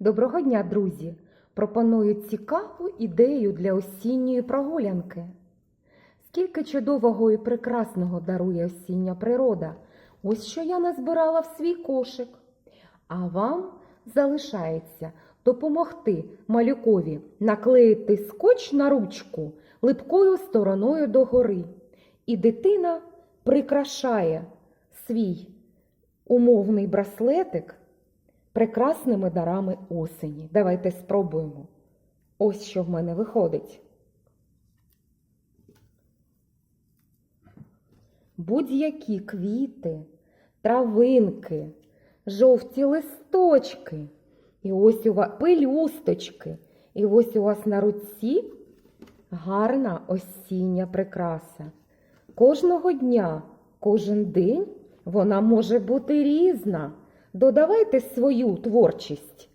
Доброго дня, друзі! Пропоную цікаву ідею для осінньої прогулянки. Скільки чудового і прекрасного дарує осіння природа. Ось що я назбирала в свій кошик. А вам залишається допомогти малюкові наклеїти скотч на ручку липкою стороною догори. І дитина прикрашає свій умовний браслетик прекрасними дарами осені. Давайте спробуємо. Ось що в мене виходить. Будь-які квіти, травинки, жовті листочки, і ось у вас пелюсточки, і ось у вас на руці гарна осіння прикраса. Кожного дня, кожен день вона може бути різна. Додавайте свою творчість.